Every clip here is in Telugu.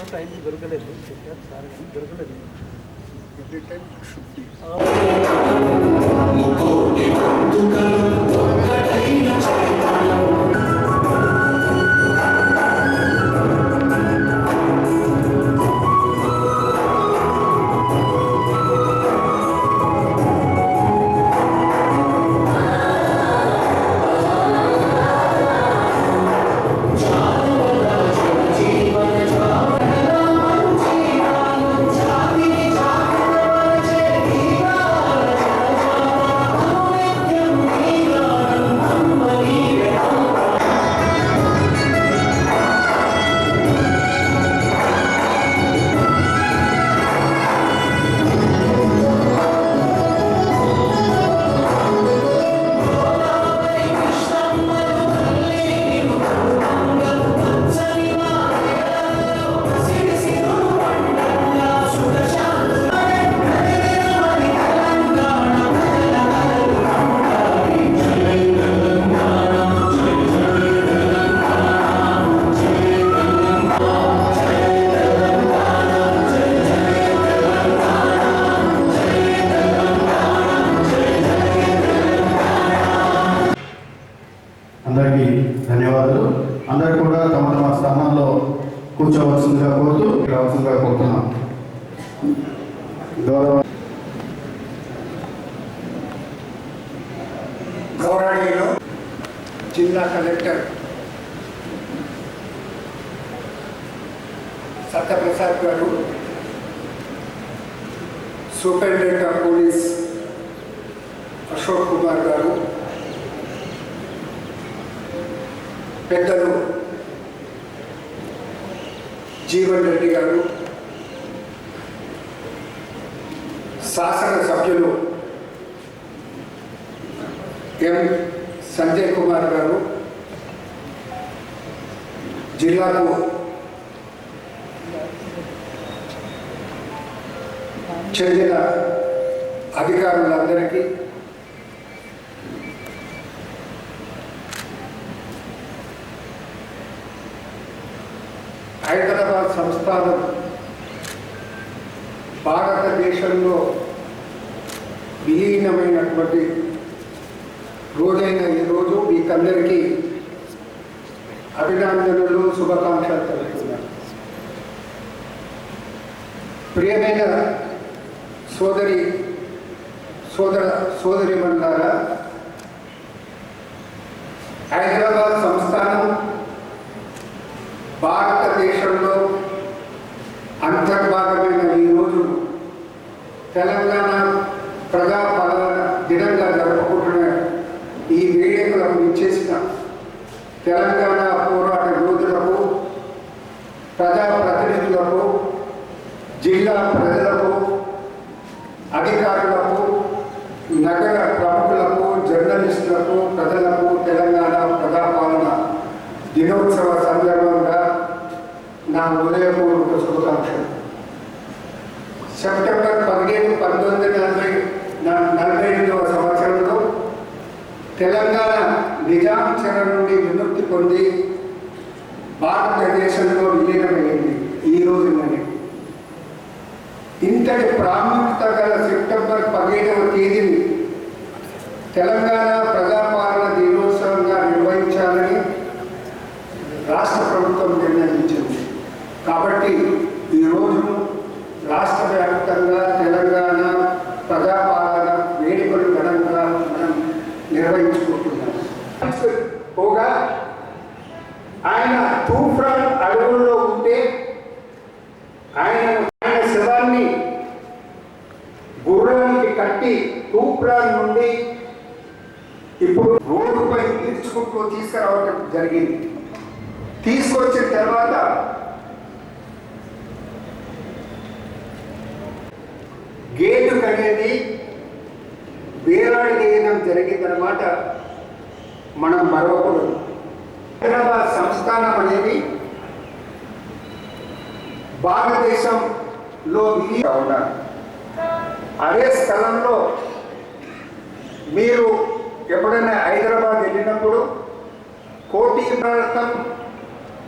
చూసాం టైం దొరకలేదు. చెప్పారు సార్ కానీ దొరకలేదు. ఎవ్రీ టైం అందరికీ ధన్యవాదాలు. అందరూ కూడా తమ తమ స్థానంలో కూర్చోవలసిందిగా కోరుతూ రావాల్సిందిగా కోరుతున్నాం. గౌరవ గౌరవనీయులు జిల్లా కలెక్టర్ సత్యప్రసాద్ గారు superintendent of police Ashok Kumar గారు పెద్దలు జీవన్ రెడ్డి గారు శాసన సభ్యులు ఎం సంజయ్ కుమార్ గారు జిల్లాకు చెందిన అధికారులందరికీ హైదరాబాద్ సంస్థానం భారతదేశంలో విలీనమైనటువంటి రోజైన ఈ రోజు మీకందరికీ అభినందనలు శుభాకాంక్షలు తెలుపుతున్నాను ప్రియమైన సోదరి సోదర సోదరి మండారా హైదరాబాద్ సంస్థానం భారతదేశంలో అంతర్భాగమైన ఈ రోజు తెలంగాణ ప్రజాపాలన దినంగా జరుపుకుంటున్న ఈ వేడుకలకు ఇచ్చేసిన తెలంగాణ పోరాట యోధులకు ప్రజాప్రతినిధులకు జిల్లా ప్రజలకు అధికారులకు నగర ప్రముఖులకు జర్నలిస్టులకు ప్రజలకు తెలంగాణ ప్రజాపాలన దినోత్సవ సందర్భంగా నా ఉదయపూర్వక శుభాకాంక్షలు సెప్టెంబర్ పదిహేను పంతొమ్మిది నలభై నలభై ఎనిమిదవ సంవత్సరంలో తెలంగాణ నిజాం చెర నుండి విముక్తి పొంది భారతదేశంలో విలీనమైంది ఈ రోజుననే ఇంతటి ప్రాముఖ్యత గల సెప్టెంబర్ పదిహేడవ తేదీని తెలంగాణ ప్రజాపాలన దినోత్సవంగా నిర్వహించాలని రాష్ట్ర ప్రభుత్వం నిర్ణయించింది కాబట్టి ఈ రోజు రాష్ట్ర వ్యాప్తంగా తెలంగాణ ప్రజాపాలన వేడుకలు ఘనంగా మనం నిర్వహించుకుంటున్నాం. పోగా ఆయన తూఫాన్ అడవుల్లో ఉంటే ఆయన ఆయన శవాన్ని గుర్రానికి కట్టి తూప్రాన్ నుండి ఇప్పుడు రోడ్డుపై తీర్చుకుంటూ తీసుకురావటం జరిగింది. తీసుకొచ్చిన తర్వాత గేటు అనేది వేలాడి వేయడం జరిగిందనమాట మనం మరొకరు హైదరాబాద్ సంస్థానం అనేది భారతదేశంలో ఉన్నారు అదే స్థలంలో మీరు ఎప్పుడైనా హైదరాబాద్ వెళ్ళినప్పుడు కోటి ప్రాంతం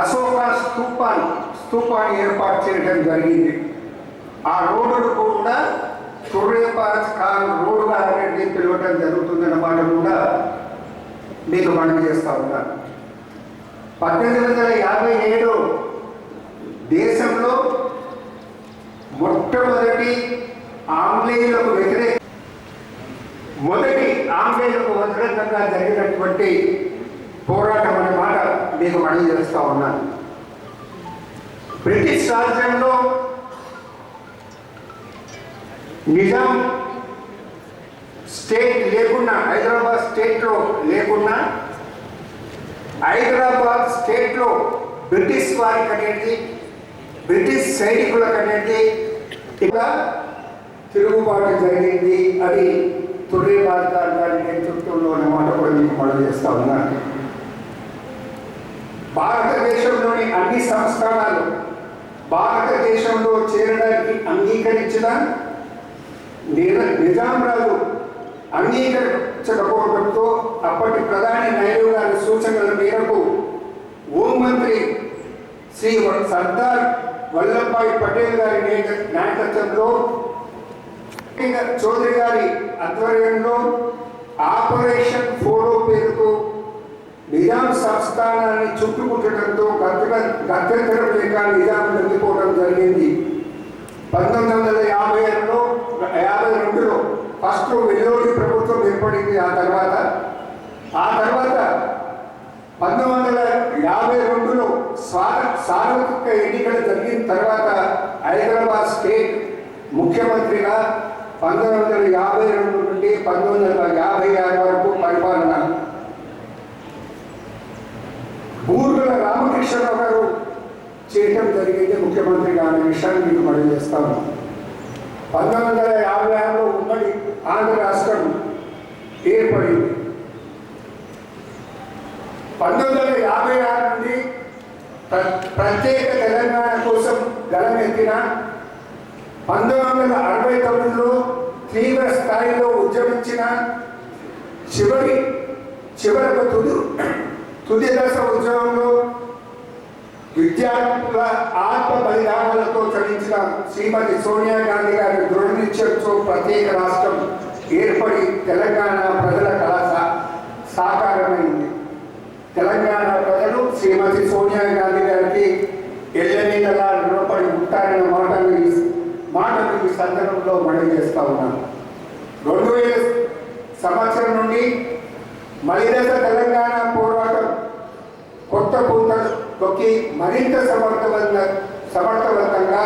అశోక స్తూపాన్ని స్తూపాన్ని ఏర్పాటు చేయడం జరిగింది. ఆ రోడ్డు కూడా ఇవ్వటం జరుగుతుందన్నమాట కూడా మీకు మనం చేస్తా ఉన్నాను పద్దెనిమిది వందల యాభై ఏడు దేశంలో మొట్టమొదటి ఆంగ్లేయులకు వ్యతిరేక మొదటి ఆంగ్లేయులకు వ్యతిరేకంగా జరిగినటువంటి పోరాటం అనే మాట మీకు మనవి చేస్తా ఉన్నాను బ్రిటిష్ రాజ్యంలో నిజాం స్టేట్ లేకున్నా హైదరాబాద్ స్టేట్లో లేకున్నా హైదరాబాద్ స్టేట్లో బ్రిటిష్ వారికి అనేది బ్రిటిష్ సైనికులకు అనేది ఇలా తిరుగుబాటు జరిగింది. అది భారత గారి నేతృత్వంలో అన్నమాట కూడా మీకు మనం చేస్తా ఉన్నాను భారతదేశంలోని అన్ని సంస్థానాలు భారతదేశంలో చేరడానికి అంగీకరించిన నిజాం రాజు అంగీకరించకపోవడంతో అప్పటి ప్రధాని నెహ్రూ గారి సూచనల మేరకు హోంమంత్రి శ్రీ సర్దార్ వల్లభాయ్ పటేల్ గారి నాయకత్వంలో చౌదరి గారి ఆధ్వర్యంలో ఆపరేషన్ ఫోడో పేరుతో నిజాం సంస్థానాన్ని చుట్టుముట్టడంతో గత్యంతరం లేక నిజాం లొంగిపోవడం జరిగింది. పంతొమ్మిది వందల యాభై ఏడులో యాభై రెండులో ఫస్ట్ వెల్లోడి ప్రభుత్వం ఏర్పడింది. ఆ తర్వాత ఆ తర్వాత పంతొమ్మిది వందల యాభై రెండులో స్వార సార్వత్రిక ఎన్నికలు జరిగిన తర్వాత హైదరాబాద్ స్టేట్ ముఖ్యమంత్రిగా పంతొమ్మిది వందల యాభై రెండు నుండి పంతొమ్మిది వందల యాభై ఆరు వరకు పరిపాలన. బూర్గుల రామకృష్ణరావు గారు చేయటం జరిగింది. ముఖ్యమంత్రిగా అనే విషయాన్ని మీకు మనం చేస్తాము. పంతొమ్మిది వందల యాభై ఆరులో ఉమ్మడి ఆంధ్ర రాష్ట్రం ఏర్పడింది. పంతొమ్మిది వందల యాభై ఆరు నుండి ప్ర- ప్రత్యేక తెలంగాణ కోసం గలమెత్తిన పంతొమ్మిది వందల అరవై తొమ్మిదిలో తీవ్ర స్థాయిలో ఉద్యమించిన చివరి చివరకు తుది తుది దశ ఉద్యమంలో విద్యార్థుల ఆత్మ బలిదానాలతో చలించిన శ్రీమతి సోనియా గాంధీ గారి దృఢనిశ్చయంతో ప్రత్యేక రాష్ట్రం ఏర్పడి తెలంగాణ ప్రజల కళ సాకారమైంది. తెలంగాణ ప్రజలు శ్రీమతి సోనియా గాంధీ గారికి ఎల్లనీళ్ళలా రుణపడి ఉంటారన్న మాటను ఈ- మాటను ఈ సందర్భంలో మళ్ళీ చేస్తా ఉన్నాను. రెండు వేల సంవత్సరం నుండి మలిదశ తెలంగాణ పోరాటం కొత్త పూతలు తొక్కి మరింత సమర్థవంతంగా సమర్థవంతంగా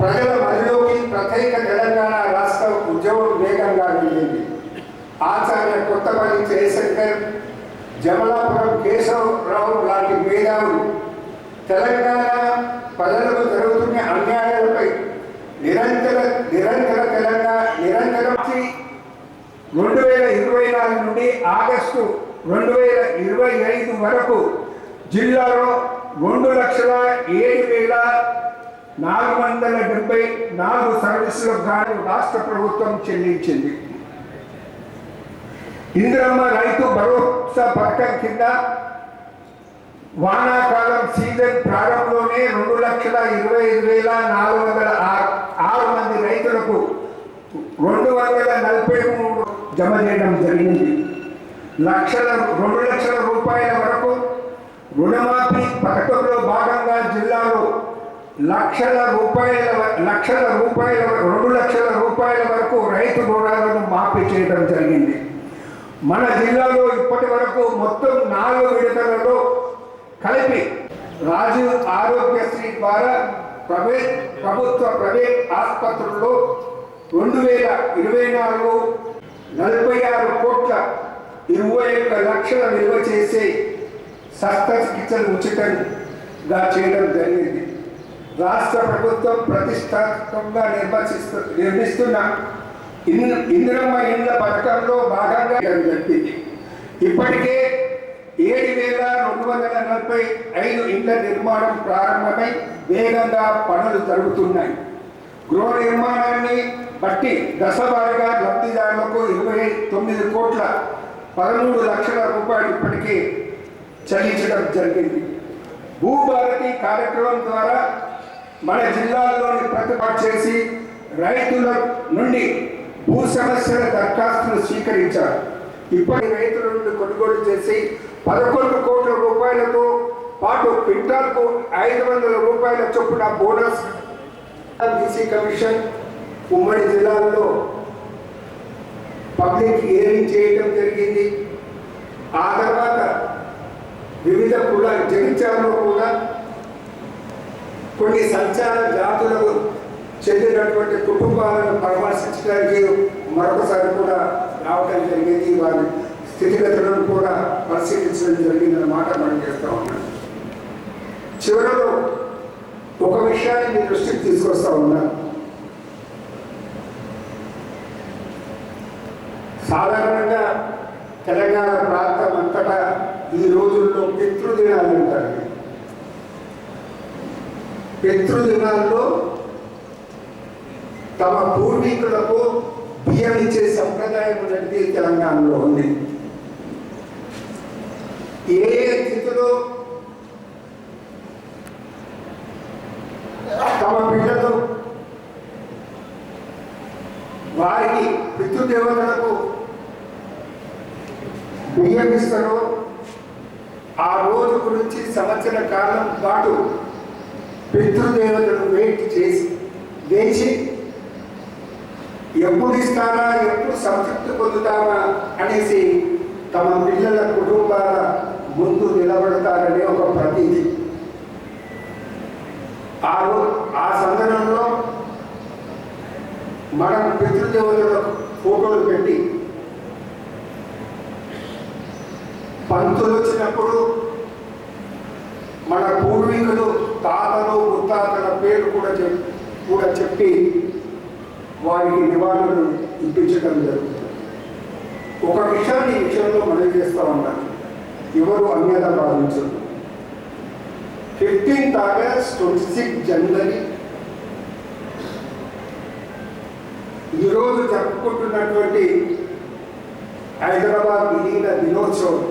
ప్రజల మధ్యలోకి ప్రత్యేక తెలంగాణ రాష్ట్ర ఉద్యోగం వేగంగా వెళ్ళింది. ఆచార్య కొత్తపల్లి జయశంకర్ జమలాపురం కేశవరావు లాంటి మేధావులు తెలంగాణ ప్రజలకు జరుగుతున్న అన్యాయాలపై నిరంతర నిరంతర తెలంగాణ నిరంతరం రెండు వేల ఇరవై నాలుగు నుండి ఆగస్టు రెండు వేల ఇరవై ఐదు వరకు జిల్లాలో రెండు లక్షల ఏడు వేల నాలుగు వందల డెబ్బై నాలుగు సర్వీసులకు గాను రాష్ట్ర ప్రభుత్వం చెల్లించింది. ఇందిరమ్మ రైతు భరోసా పథకం కింద వానాకాలం సీజన్ ప్రారంభంలోనే రెండు లక్షల ఇరవై ఐదు వేల నాలుగు వందల ఆరు మంది రైతులకు రెండు వందల నలభై మూడు జమ చేయడం జరిగింది. లక్షల రెండు లక్షల రూపాయల వరకు రుణమాఫీ పథకంలో భాగంగా జిల్లాలో లక్షల రూపాయల లక్షల రూపాయల రెండు లక్షల రూపాయల వరకు రైతు రుణాలను మాఫీ చేయడం జరిగింది. మన జిల్లాలో ఇప్పటి వరకు మొత్తం నాలుగు విడతలలో కలిపి రాజీవ్ ఆరోగ్యశ్రీ ద్వారా ప్రైవేట్ ప్రభుత్వ ప్రైవేట్ ఆసుపత్రుల్లో రెండు వేల ఇరవై నాలుగు నలభై ఆరు కోట్ల ఇరవై ఒక్క లక్షల విలువ చేసే శస్త్రచికిత్సలు ఉచితంగా చేయడం జరిగింది. రాష్ట్ర ప్రభుత్వం ప్రతిష్టాత్మకంగా నిర్వచిస్తు నిర్మిస్తున్న ఇన్- ఇందిరమ్మ ఇండ్ల పథకంలో భాగంగా జరిగింది. ఇప్పటికే ఏడు వేల రెండు వందల నలభై ఐదు ఇండ్ల నిర్మాణం ప్రారంభమై వేగంగా పనులు జరుగుతున్నాయి. గృహ నిర్మాణాన్ని బట్టి దశవారీగా లబ్ధిదారులకు ఇరవై తొమ్మిది కోట్ల పదమూడు లక్షల రూపాయలు ఇప్పటికే చెల్లించడం జరిగింది. భూభారతి కార్యక్రమం ద్వారా మన జిల్లాల్లోని ప్రతిపాటు చేసి రైతుల నుండి భూ సమస్యల దరఖాస్తును స్వీకరించారు. ఇప్పటి రైతుల నుండి కొనుగోలు చేసి పదకొండు కోట్ల రూపాయలతో పాటు క్వింటాల్కు ఐదు వందల రూపాయల చొప్పున బోనస్ బీసీ కమిషన్ ఉమ్మడి జిల్లాల్లో పబ్లిక్ హియరింగ్ చేయడం జరిగింది ఆ తర్వాత వివిధ కుల జగిత్యాలలో కూడా కొన్ని సంచార జాతులకు చెందినటువంటి కుటుంబాలను పరామర్శించడానికి మరొకసారి కూడా రావడం జరిగింది. వారి స్థితిగతులను కూడా పరిశీలించడం జరిగిందన్న మాట మనం చేస్తూ ఉన్నాం. చివరలో ఒక విషయాన్ని మీ దృష్టికి తీసుకొస్తా ఉన్నాను సాధారణంగా తెలంగాణ ప్రాంతం అంతటా ఈ రోజుల్లో పితృదినాలు ఉంటాయి. పితృదినాల్లో తమ పూర్వీకులకు బియ్యం ఇచ్చే సంప్రదాయం అనేది తెలంగాణలో ఉంది. ఏ స్థితిలో తమ పిల్లలు వారికి పితృదేవతలకు నియమిస్తారో? ఆ రోజు గురించి సంవత్సర కాలం పాటు పితృదేవతను వెయిట్ చేసి వేచి ఎప్పుడు ఇస్తారా ఎప్పుడు సంతృప్తి పొందుతారా అనేసి తమ పిల్లల కుటుంబాల ముందు నిలబడతారనే ఒక ప్రతీతి. ఆ రో- ఆ సందర్భంలో మనం పితృదేవతల ఫోటోలు పెట్టి పంతులు వచ్చినప్పుడు మన పూర్వీకులు తాతలు ముత్తాతల పేరు కూడా చెప్ కూడా చెప్పి వారికి నివాళులు ఇప్పించడం జరుగుతుంది. ఒక విషయాన్ని విషయంలో మనం చేస్తూ ఉన్నాం. ఎవరు అన్యత భావించదు ఫిఫ్టీన్త్ ఆగస్ట్ ట్వంటీ సిక్స్ జనవరి ఈరోజు జరుపుకుంటున్నటువంటి హైదరాబాద్ విలీన దినోత్సవం.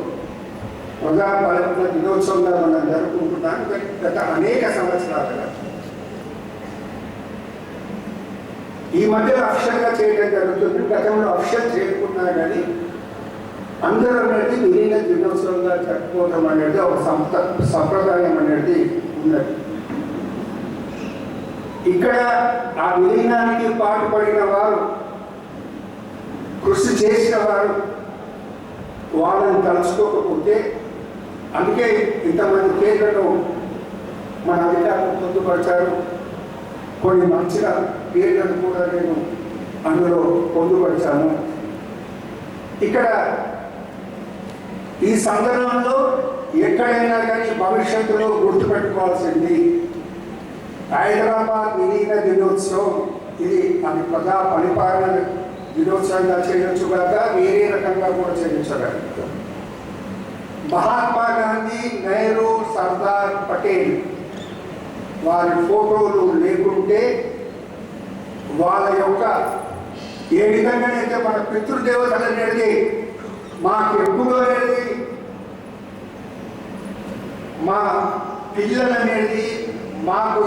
ప్రజాపాలన దినోత్సవంగా మనం జరుపుకుంటున్నాం. గత- గత అనేక సంవత్సరాలుగా ఈ మధ్య అఫిషియల్గా చేయడం జరుగుతుంది. గతంలో అఫిషియల్ చేయకున్నా కానీ అందరూ అనేది విలీన దినోత్సవంగా జరుపుకోవడం అనేది ఒక సంత సంప్రదాయం అనేది ఉన్నది. ఇక్కడ ఆ విలీనానికి పాటుపడిన వారు కృషి చేసిన వారు వాళ్ళని తలుచుకోకపోతే అందుకే ఇంతమంది పేర్లను మన అధికారులు పొందుపరిచారు. కొన్ని మంచిగా పేర్లను కూడా నేను అందులో పొందుపరిచాను. ఇక్కడ ఈ సందర్భంలో ఎక్కడైనా కానీ భవిష్యత్తులో గుర్తుపెట్టుకోవాల్సింది హైదరాబాద్ విలీన దినోత్సవం. ఇది అది ప్రజా పరిపాలన దినోత్సవంగా చేయొచ్చు కాక వేరే రకంగా కూడా చేయించగలుగుతాం మహాత్మా గాంధీ నెహ్రూ సర్దార్ పటేల్ వారి ఫోటోలు లేకుంటే వాళ్ళ యొక్క ఏ విధంగానైతే మన పితృదేవతలు అనేది మాకు ఎప్పుడు అనేది మా పిల్లలు అనేది మాకు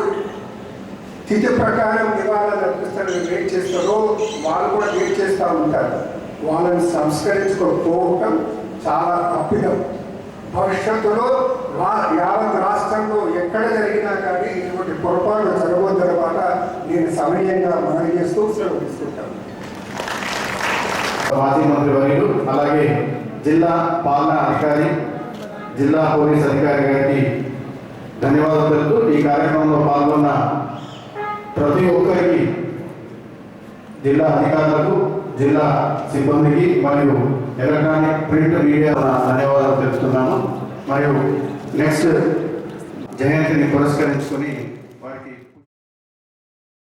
తిథి ప్రకారం నివాళులు అర్పిస్తారు వెయిట్ చేస్తారో వాళ్ళు కూడా వెయిట్ చేస్తూ ఉంటారు. వాళ్ళని సంస్కరించుకోకపోవటం చాలా తప్పిదం భవిష్యత్తులో యావత్ రాష్ట్రంలో ఎక్కడ జరిగినా కానీ ఇటువంటి పొరపాట్లు జరగవద్దన్నమాట నేను సమయంగా మనవి చేస్తూ సెలవు తీసుకుంటాను మాజీ మంత్రి వర్యులు అలాగే జిల్లా పాలనా అధికారి జిల్లా పోలీస్ అధికారి గారికి ధన్యవాదాలు తెలుపుతూ ఈ కార్యక్రమంలో పాల్గొన్న ప్రతి ఒక్కరికి జిల్లా అధికారులకు జిల్లా సిబ్బందికి మరియు ఎలక్ట్రానిక్ ప్రింట్ మీడియా ధన్యవాదాలు తెలుపుతున్నాను. మరియు నెక్స్ట్ జయంతిని పురస్కరించుకొని